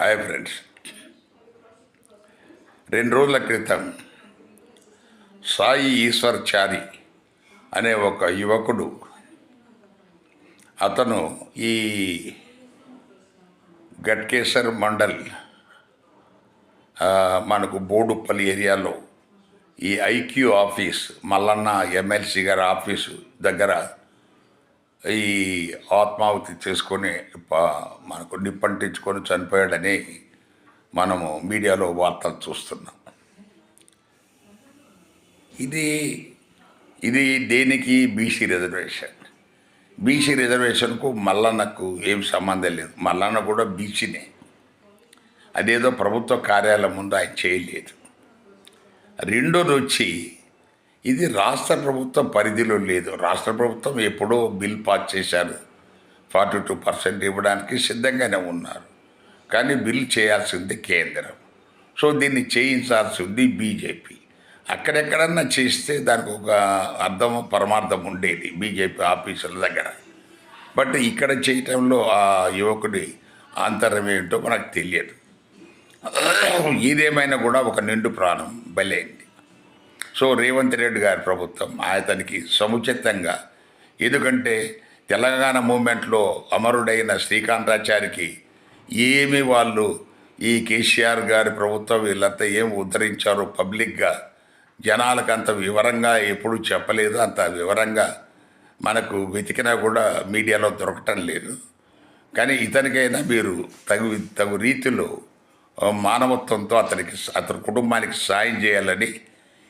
Hi friends. రెండు రోజుల క్రితం సాయి ఈశ్వర్ చారి అనే ఒక యువకుడు అతను ఈ గట్కేశ్వర్ మండల్ మనకు బోడుపల్లి ఏరియాలో ఈ ఐక్యూ ఆఫీస్ మల్లన్న ఎమ్మెల్సీ గారి ఆఫీసు దగ్గర ఈ ఆత్మాహుతి చేసుకొని మనకు నిప్పంటించుకొని చనిపోయాడని మనము మీడియాలో వార్తలు చూస్తున్నాం. ఇది ఇది దేనికి బీసీ రిజర్వేషన్? బీసీ రిజర్వేషన్కు మల్లన్నకు ఏం సంబంధం లేదు. మల్లన్న కూడా బీసీనే. అదేదో ప్రభుత్వ కార్యాలయం ముందు ఆయన చేయలేదు. రెండోది వచ్చి ఇది రాష్ట్ర ప్రభుత్వం పరిధిలో లేదు. రాష్ట్ర ప్రభుత్వం ఎప్పుడో బిల్ పాస్ చేశారు. ఫార్టీ టూ పర్సెంట్ ఇవ్వడానికి సిద్ధంగానే ఉన్నారు. కానీ బిల్ చేయాల్సింది కేంద్రం. సో దీన్ని చేయించాల్సింది బీజేపీ. అక్కడెక్కడన్నా చేస్తే దానికి ఒక అర్థం పరమార్థం ఉండేది బీజేపీ ఆఫీసుల దగ్గర. బట్ ఇక్కడ చేయటంలో ఆ యువకుడి అంతరం ఏంటో మనకు తెలియదు. ఏదేమైనా కూడా ఒక నిండు ప్రాణం బలైంది సో రేవంత్ రెడ్డి గారి ప్రభుత్వం అతనికి సముచితంగా. ఎందుకంటే తెలంగాణ మూమెంట్లో అమరుడైన శ్రీకాంతాచారికి ఏమి వాళ్ళు ఈ కేసీఆర్ గారి ప్రభుత్వం వీళ్ళంతా ఏం ఉద్ధరించారో పబ్లిక్గా జనాలకు అంత వివరంగా ఎప్పుడు చెప్పలేదు. అంత వివరంగా మనకు వెతికినా కూడా మీడియాలో దొరకటం లేదు. కానీ ఇతనికైనా మీరు తగు తగు రీతిలో మానవత్వంతో అతనికి అతని కుటుంబానికి సాయం చేయాలని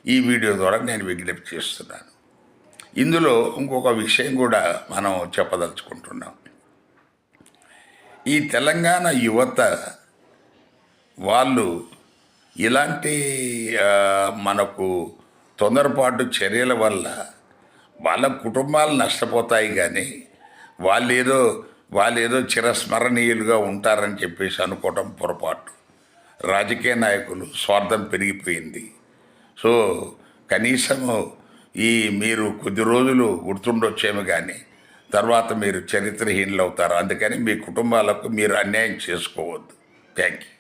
ఈ వీడియో ద్వారా నేను విజ్ఞప్తి చేస్తున్నాను. ఇందులో ఇంకొక విషయం కూడా మనం చెప్పదలుచుకుంటున్నాం. ఈ తెలంగాణ యువత వాళ్ళు ఇలాంటి మనకు తొందరపాటు చర్యల వల్ల వాళ్ళ కుటుంబాలు నష్టపోతాయి కానీ వాళ్ళేదో వాళ్ళేదో చిరస్మరణీయులుగా ఉంటారని చెప్పేసి అనుకోవటం పొరపాటు. రాజకీయ నాయకులు స్వార్థం పెరిగిపోయింది. సో కనీసము ఈ మీరు కొద్ది రోజులు గుర్తుండొచ్చేమి కానీ తర్వాత మీరు చరిత్రహీనులు అవుతారు అందుకని మీ కుటుంబాలకు మీరు అన్యాయం చేసుకోవద్దు. Thank you